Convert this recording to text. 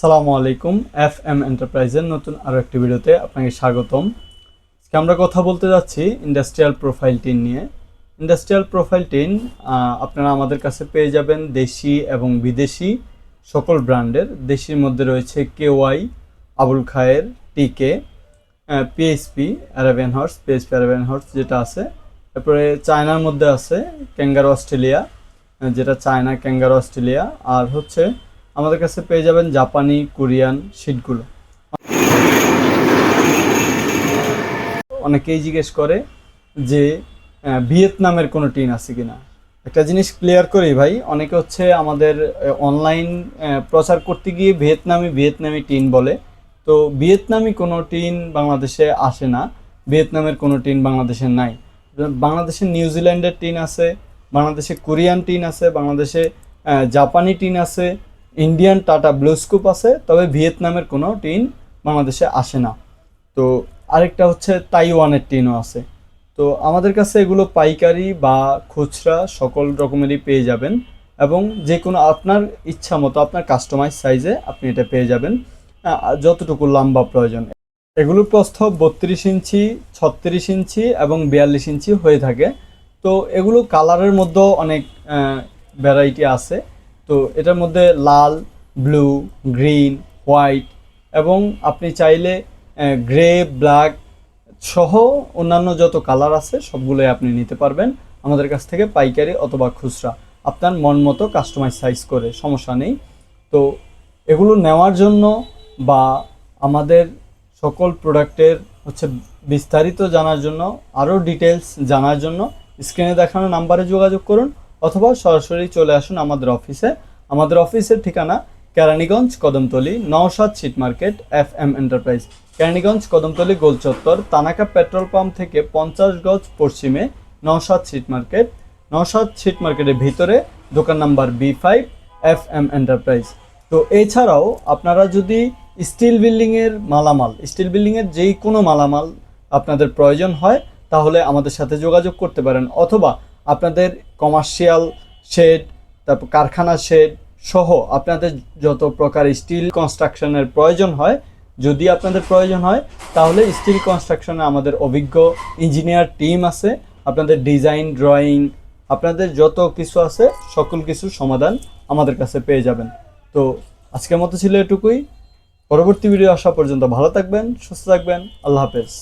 সালামু আলাইকুম F M এন্টারপ্রাইজের নতুন আরও একটি ভিডিওতে আপনাকে স্বাগতম। আজকে আমরা কথা বলতে যাচ্ছি ইন্ডাস্ট্রিয়াল প্রোফাইল টিন নিয়ে। ইন্ডাস্ট্রিয়াল প্রোফাইল টিন আপনারা আমাদের কাছে পেয়ে যাবেন দেশি এবং বিদেশি সকল ব্র্যান্ডের। দেশির মধ্যে রয়েছে কেওয়াই, Abul Khayer, TK PSP Arabian horse PSP Arabian horse যেটা আছে। তারপরে চায়নার মধ্যে আছে, ক্যাঙ্গারো অস্ট্রেলিয়া যেটা চায়না, ক্যাঙ্গার অস্ট্রেলিয়া, আর হচ্ছে আমাদের কাছে পেয়ে যাবেন জাপানি, কোরিয়ান শিটগুলো। অনেকেই জিজ্ঞেস করে যে ভিয়েতনামের কোনো টিন আছে কিনা। একটা জিনিস ক্লিয়ার করি ভাই, অনেকে হচ্ছে আমাদের অনলাইন প্রচার করতে গিয়ে ভিয়েতনামি ভিয়েতনামি টিন বলে। তো ভিয়েতনামি কোনো টিন বাংলাদেশে আসে না, ভিয়েতনামের কোনো টিন বাংলাদেশে নাই। বাংলাদেশে নিউজিল্যান্ডের টিন আছে, বাংলাদেশে কোরিয়ান টিন আছে, বাংলাদেশে জাপানি টিন আছে ইন্ডিয়ান টাটা ব্লুস্কুপ আছে, তবে ভিয়েতনামের কোনো টিন বাংলাদেশে আসে না। তো আরেকটা হচ্ছে তাইওয়ানের টিনও আছে। তো আমাদের কাছে এগুলো পাইকারি বা খুচরা সকল রকমেরই পেয়ে যাবেন এবং যে কোনো আপনার ইচ্ছা মতো, আপনার কাস্টমাইজ সাইজে আপনি এটা পেয়ে যাবেন। যতটুকু লম্বা প্রয়োজন। এগুলোর প্রস্থ বত্রিশ ইঞ্চি, ছত্রিশ ইঞ্চি এবং বিয়াল্লিশ ইঞ্চি হয়ে থাকে। তো এগুলো কালারের মধ্যেও অনেক ভ্যারাইটি আছে। তো এটার মধ্যে লাল, ব্লু, গ্রিন, হোয়াইট এবং আপনি চাইলে গ্রে, ব্ল্যাক সহ অন্যান্য যত কালার আছে সবগুলোই আপনি নিতে পারবেন আমাদের কাছ থেকে পাইকারি অথবা খুচরা। আপনার মন মতো কাস্টমাইজ সাইজ করে, সমস্যা নেই। তো এগুলো নেওয়ার জন্য বা আমাদের সকল প্রোডাক্টের হচ্ছে বিস্তারিত জানার জন্য, আরও ডিটেলস জানার জন্য, স্ক্রিনে দেখানো নাম্বারে যোগাযোগ করুন। অথবা সরাসরি চলে আসুন আমাদের অফিসে। আমাদের অফিসের ঠিকানা Keraniganj Kadamtali, Naushad seat market F M enterprise. Keraniganj Kadamtali, গোল চত্বর, তানাকা পেট্রোল পাম্প থেকে পঞ্চাশ গজ পশ্চিমে Naushad seat market. Naushad seat মার্কেটের ভিতরে দোকান number B five F M enterprise. তো এছাড়াও আপনারা যদি স্টিল বিল্ডিংয়ের মালামাল, স্টিল বিল্ডিংয়ের যেই কোনো মালামাল আপনাদের প্রয়োজন হয়, তাহলে আমাদের সাথে যোগাযোগ করতে পারেন। অথবা আপনাদের কমার্শিয়াল শেড তারপর কারখানা শেড সহ আপনাদের যত প্রকার স্টিল কনস্ট্রাকশনের প্রয়োজন হয়, যদি আপনাদের প্রয়োজন হয়, তাহলে স্টিল কনস্ট্রাকশনে আমাদের অভিজ্ঞ ইঞ্জিনিয়ার টিম আছে, আপনাদের ডিজাইন ড্রয়িং আপনাদের যত কিছু আছে, সকল কিছু সমাধান আমাদের কাছে পেয়ে যাবেন। তো আজকের মতো ছিল এটুকুই। পরবর্তী ভিডিও আসা পর্যন্ত ভালো থাকবেন, সুস্থ থাকবেন, আল্লাহ হাফেজ।